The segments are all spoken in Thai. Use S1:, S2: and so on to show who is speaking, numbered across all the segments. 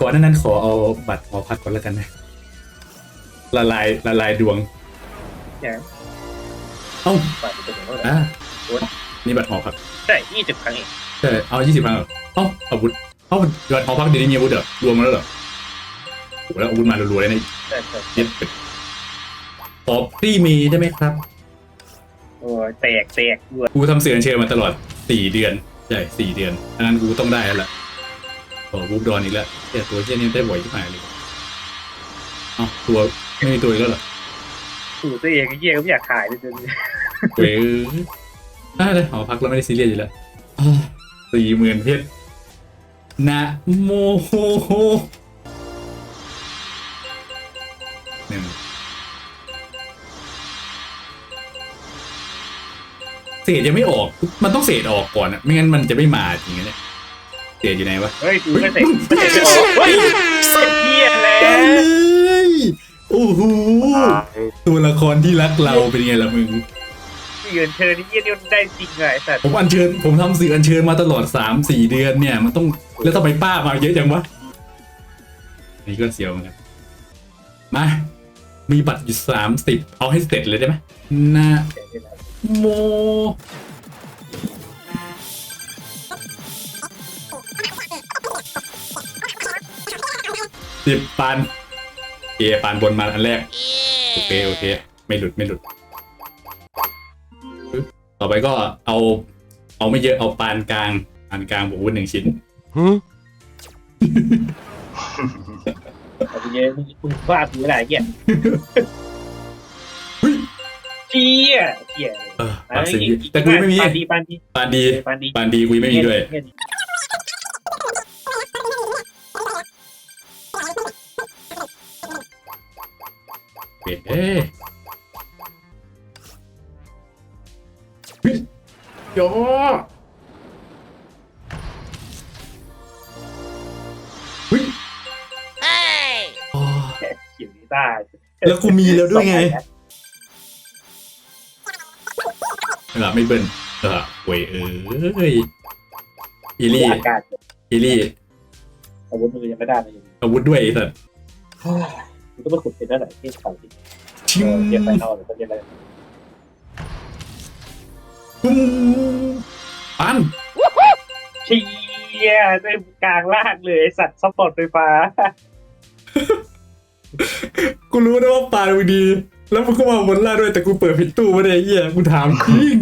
S1: ก่อนหนานั้นขอเอาบัตรหอพักก่อนแล้วกันนะ ละลายละลายดวง
S2: เนี่ย
S1: เอ้า
S2: ปาดเป็นอย่างนั้น
S1: อะนี่บัตรหอพัก
S2: ใช่ยี่สิบครั้งเอง
S1: ใช่เอายี่สิบพันเหรอเอ้าอาวุธเอ้าบัตรหอพักเดี๋ยวนี้มีอาวุธเหรอรวมมาแล้วเหรอโอ้แล้วอาวุธมารัวๆเลยนะ
S2: ใช่ใช่
S1: เย็ดเป็ดขอพรี่มีได้ไหมครับ
S2: โอ้ยแตกแตกด้วย
S1: กูทำเสืออัญเชิญมาตลอดสี่เดือน ใช่สี่เดือนอันนั้นกูต้องได้แล้วล่ะขอบูบดอนอีกแล้วแต่ตัวเชี่ยนี่ได้บ่อยที่หายเลยเอ้าตัวไม่มีตัวอีกแล้วเหรอ
S2: สูตรตัวเองไอ้เหี้ยก็ไม่อยากขายเลยจน
S1: เว้ยได้เลยหอพักแล้วไม่ได้ซีเรียสอยู่แล้วสี่หมื่นเพชรนะโมโหหนึ่ง เศษยังไม่ออก มันต้องเศษออกก่อนอะไม่งั้นมันจะไม่มาจริงๆเนี่ยเศษอยู่ไหนวะ
S2: เฮ้ยกูไม่เสร็จไม่เสร็จจะออกเฮ้ยเสร็จเหี้ยแล้
S1: ได้
S2: ว
S1: เลยโอ้โหตัวละครที่รักเราเป็นไงล่ะมึง
S2: ที่เงินเชิญนี่เหี้ยนี่มันได้จริงไงไอ้สัตว์
S1: ผมอัญเชิญผมทำสื่ออัญเชิญมาตลอดสามสี่เดือนเนี่ย มันต้องแล้วทำไมป้ามาเยอะจังวะนี่ก็เสียวเหมือนกันมามีบัตรอยู่สามสิบเอาให้เสร็จเลยได้ไหมนะ โมสิบปันเอปานบนมาอันแรก โอเค โอเค ไม่หลุดไม่หลุดปึ๊บต่อไปก็เอา เอาไม่เยอะเอาปานกลางปานกลางบวกวุ้นหนึ่งชิ้น
S2: เอาไปเยอะมึงมึงพลาดกูไม่ได้ไอ้เหี้ย
S1: เฮ้ย
S2: เหี้ยเหี้ย
S1: เออปานสีแต่กูยังไม่มี
S2: ปานดีปานดี
S1: ปานดี
S2: ปานดี
S1: ปานดีกูยังไม่มีด้วย
S2: เงี้ดี
S1: โอเคเอ้ยเฮ้ยโยเฮ้ยอ๋อ
S2: เขียวดีได้
S1: แล้วกูมีแล้วด้วยไง เออไม่เบิ้ลเออเว้ยเอ้ยอีลี่
S2: อากาศ
S1: อีลี่
S2: อาวุธมือยังไม่ได้เลย
S1: อาวุธด้วยไอ้สัส
S2: กูต้องไปขุดเป็นนั่นแหละที่เขาที่
S1: ชิง
S2: เรียนไฟนอลหรือเรียนอะไร
S1: ปุ้งปัน
S2: เชี่ยได้กลางล่างเลยไอ้สัตว์ซัพพอร์ตไฟฟ้า
S1: กูรู้นะว่าปานมึงดี แล้วมึงก็มาบนล่างด้วยแต่กูเปิดผิดตู้ไม่ได้ไอ้เหี้ยกูถามจริง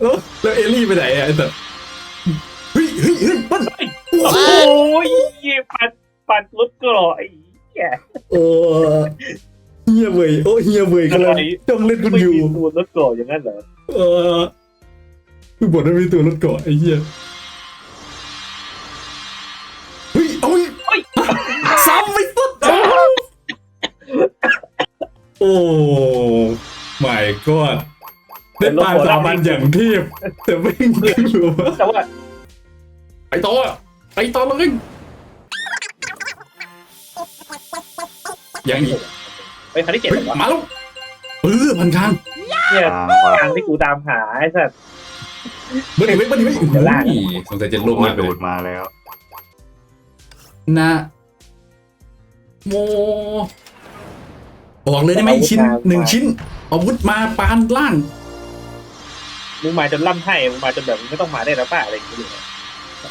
S1: แล้วแล้วเอลลี่ไปไหนอะไอ้สัสเฮ้ยเฮ้ยเฮ้ยปั้น
S2: โอ้ยปัดปัดรถกรอไอ้เหี้ย
S1: โอ้เฮียเว้ยโอ้เฮียเว้ยกำลังจ้องเล่นกู
S2: ไม่
S1: อยู่
S2: มีตัวรถกรออย่างนั้นเหรอ
S1: เออกูบอกว่ามีตัวรถเกาะไอ้เหี้ยเฮ้ยเอาอีก
S2: เฮ้ย
S1: ซ้ำไม่สุดเอาโอ้ my god ได้ปลาสามัญอย่างเทพแต่ไม่รู้ว่า
S2: แต่ว่า
S1: ไปต่อไปต่อเลยยังอีก
S2: ไอ้ครั้งที่เจ็ด
S1: เฮ้ย
S2: เหรอวะ
S1: มาแล้วเออพันทาง
S2: เนี่ยทางที่กูตามหาไอ้สัตว์
S1: เบิ้ลอีกไหมเบิ้ลอีกไหม
S2: เดี๋ยวลาก
S1: อุ้ยสงสัยจะลงมากเล
S3: ดู
S1: ย
S3: ดมาแล้ว
S1: นะ โม ออกเลยได้ไหมชิ้นหนึ่งชิ้นอาวุธมาปานล่าง
S2: มึงมาจนล่ำให้มึงมาจนแบบมึงไม่ต้องมาได้แล้วป่ะอะไรอย่างเงี้ยเลย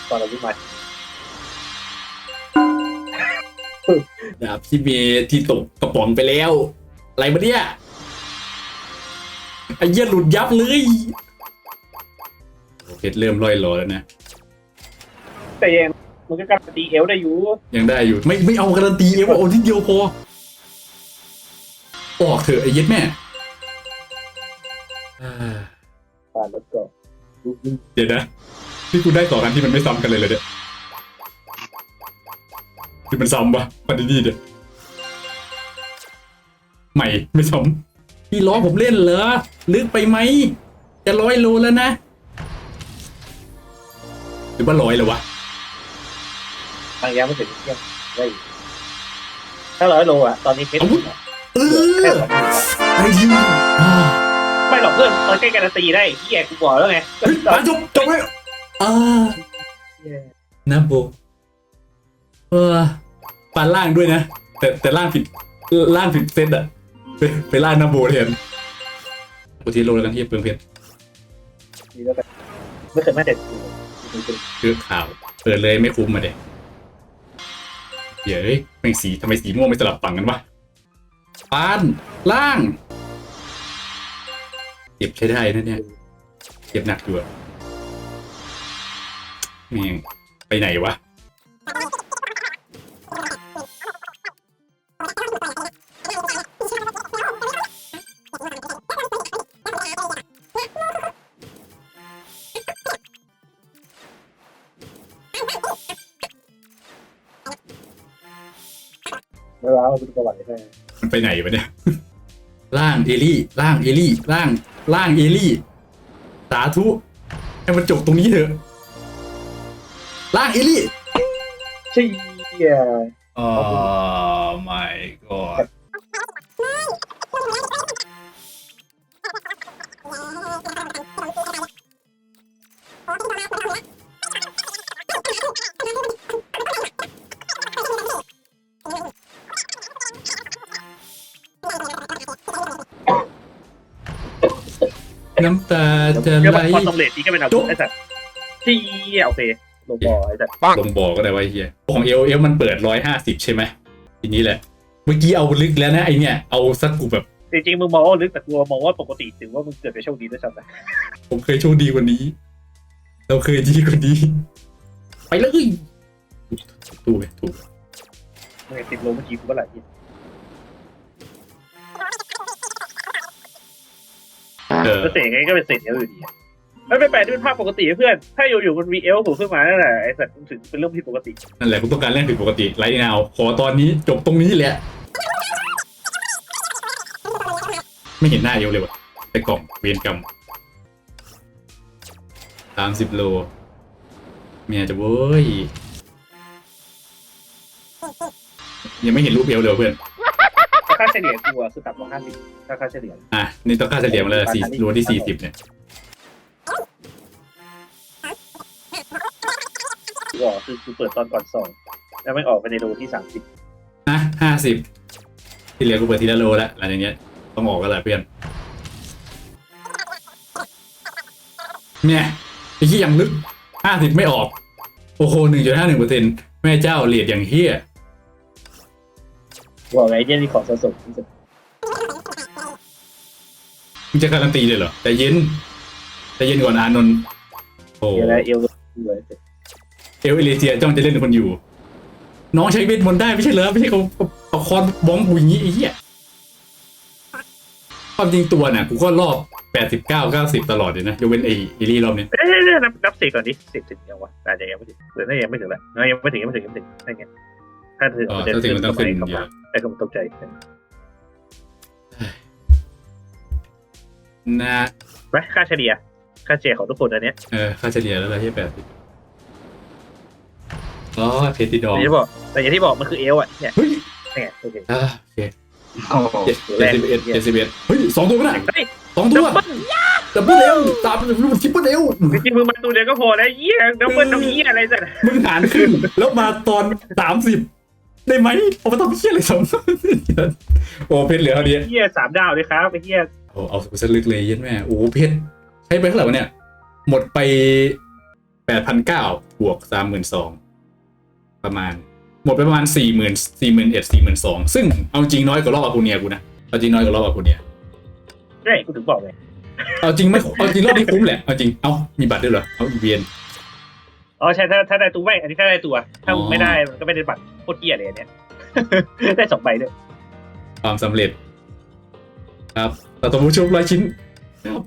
S2: ตอนเรามึงมา
S1: ดาบที่มีที่ตกกระป๋องไปแล้ว อะไรมาเนี่ยไอ้เหี้ยหลุดยับเลยโอเพชรเริ่มลอยหลอแล้วนะ
S2: แต่ยังมันก็การันตีเอลได้อยู่
S1: ยังได้อยู่ ไม่ไม่เอาการันตีเอวเอาทีเดียวพอ ออกเถอะไอ้เย็ดแม่อ่า
S2: ปานรถกรอ
S1: เดี๋ยวนะที่กูได้สองอันที่มันไม่ซ้ำกันเลยเลยเนี่ยที่มันซ้ำปะปันดีๆเดี๋ยวใหม่ไม่ซ้ำพี่ล้อผมเล่นเหรอลึกไปไหมจะร้อยโลแล้วนะ หรือว่าร้อยแล้ววะ
S2: ทางยาไม่ถึงเที่ยงได้อยู่ถ้าร้อยโลอะ ตอนนี้เพชร
S1: เออ
S2: สองหมื่น
S1: ไอ้ยิงอ่า
S2: ไม่หรอกเพื่อนตอนใกล้การันตีได้ที่แกกูบอกแล้วไง
S1: มาจบจบไว้อ่านะโบเออปานล่างด้วยนะ แต่แต่ล่างผิดล่างผิดเซตอะไปไปล่างนาโบแทนกูทีโลแล้วกันที่เปลืองเพชร
S2: ดีแล้วกันไม่เคยไม่เด็ด
S1: คือข่าวเปิดเลยไม่คุ้มมาเด็เดี๋ยวเอ้ยแม่งสีทำไมสีม่วงไม่สลับฝั่งกันวะ ปานล่างเจ็บใช้ได้นะเนี่ยเจ็บหนักอยู่อะแม่งไปไหนวะ
S2: เวลาเราดูประวัติใช่
S1: ไปไหนวะเนี่ยล่างเอลี่ล่างเอลี่ล่างล่างเอลี่ สาธุให้มันจบตรงนี้เถอะล่างเอลี่
S2: เชี่ย
S1: อ๋อ my god น้ำตาจะ
S2: เดี๋ยว
S1: ไหล
S2: พอตรงเลทนี้ก็เป็นอาวุธไอ้สัตว์เชี่ยโอเคลงบอไอ้สัตว์
S1: ลงบอกก็ได้ไวะไอ้เฮียของเอลเอลมันเปิดร้อยห้าสิบใช่ไหมทีนี้แหละ เมื่อกี้เอาลึกแล้วนะไอเนี่ยเอาสักกูแบบ
S2: จริงๆมึงมองว่าลึกแต่กูมองว่าปกติถือว่ามึงเกิดไปโชคดีด้วยซ้ำนะ
S1: ผมเคยโชคดีกว่านี้ เราเคยดีกว่านี้ ไปเลยถูกเลยถูก
S2: มึงติดโลเมื่อกี้กูก็หลายที
S1: ออ
S2: แล้วเสกไงก็เป็นเศษเอลอยู่ดีไม่เป็นแปลกที่เป็นภาพปกติเพื่อน ถ้าอยู่ๆมันมีเอลผูกขึ้นมานั่นแหละไอ้สัตว์มันถึงเป็นเรื่องผิดปกติ
S1: นั่นแหละผมต้องการเล่นผิดปกติไลท์นาวขอตอนนี้จบตรงนี้แหละ ไม่เห็นหน้าเอวเลยวะแต่กล่องเวียนกรรมสามสิบโลเมียจะเว้ยยังไม่เห็นรูปเอวเลยว่ะเพื่อน
S2: ค่าเฉลี่ยกูอะคือต่ำกว่าห้าสิบถ้าค่าเฉลี่ย
S1: อะนี่ต้องค่าเฉลี่ยมาแล้วสี่โลที่สี่สิบเนี่ย
S2: กูออกคือกูเปิดตอนก่อนสองแล้วไม่ออกไปในโลที่สามสิบ
S1: อะห้าสิบที่เหลือกูเปิดทีละโลแล้วหลังจากเนี้ยต้องออกกันแหละเพื่อนเนี่ยไอ้ที่ยังลึกห้าสิบไม่ออก โอ้โหหนึ่งจุดห้าหนึ่งเปอร์เซ็นแม่เจ้าเลดอย่างเฮี้ย
S2: กู บอกไงเนี่ยนี่ของสะสมที่สุด
S1: มึงจะการันตีเลยเหรอแต่เย็นแต่เย็นก่อนอานนท์โอ้
S2: เดี๋ยวแล้วเอลกูเลย
S1: เอลเอเลเซียจ้องจะเล่นกับคนอยู่ น้องใช้เวทมนต์ได้ไม่ใช่เหรอไม่ใช่เขาเอาคอนบ้องกูอย่างนี้ไอ้เหี้ยความจริงตัวน่ะกูก็รอบแปดสิบเก้าเก้าสิบตลอดเลยนะยกเว้นไอ้อีลี่รอบนี้
S2: เอ้ยนับนับเสกก่อนดิเสกถึงยังวะอาจจะยังไม่ถึงหรือถ้ายังไม่ถึงแหละยังไม่ถึงยังไม่ถึงยังไม่ถึงใช่ไง ถ้าถึง
S1: อ๋อ
S2: มันจะ
S1: ถ้าถึงมันต้องขึ้น
S2: กลับ
S1: เย
S2: มา
S1: อะ
S2: ไอ้คำตกใจ
S1: นะ
S2: ไหมค่าเฉลี่ย ค่าเฉลี่ยของทุกคนอันเนี้ย
S1: เออค่าเฉลี่ยแล้วเราที่แปดสิบอ๋อเพชรติดอง
S2: อย่างที่บอกแต่อย่างที่บอกมันคือเอลอะเนี่ย
S1: เฮ้ย
S2: นี่ไงโอเค
S1: อ่าโอเค
S2: โอ้โห
S1: เจ็ดเจ็ดสิบเอ็ดเจ็ดสิบเอ็ดเฮ้ยสองตัวก็ได้
S2: เฮ้ย
S1: สองตั
S2: ดั
S1: ว
S2: บเบิ้ล
S1: ดับเบิลเอลตามรูปทิปเปิลเอล
S2: จริงๆมึงมาตัวเดียวก็พอแล้วเยี่ยดับเบิ้ลทำเยี่ยอะไรสัก
S1: มึงหารขึ้น แล้วมาตอนสามสิบ ได้ไหมเอามาทำเชี่ยอะไรสองโอ้เพชรเหลือเท่านี้
S2: เยี่ยสามดาวเลยครับไอ้เยี่ย
S1: โอ้เอากูสลึกเลยเย็นแม่โอ้เพชรใช้ไปเท่าไหร่วะเนี่ย หมดไปแปดพันเก้าบวกสามหมื่นสองประมาณ หมดไปประมาณสี่หมื่นสี่หมื่นเอ็ดสี่หมื่นสองซึ่งเอาจริงน้อยกว่ารอบอาคูเนียกูนะเอาจริงน้อยกว่ารอบอาคูเนีย
S2: ใช่กูถึงบอกไง
S1: เอาจริงไม่เอาจริงรอบนี้คุ้มแหละเอาจริงเอามีบัตรด้วยเหรอเอาอีเวียน
S2: อ๋อใช่ถ้าถ้าได้ตัวไม่อันนี้ถ้าได้ตัว ถ้ามึ
S1: อ๋
S2: ง
S1: อ
S2: ไม่ได้มันก็ไม่ได้บัตร โคตรเหี้ยเลยอันเนี้ยได้สองใบด้วย
S1: ความสำเร็จ ครับแต่ตัวผู้ชมร้อยชิ้นครับ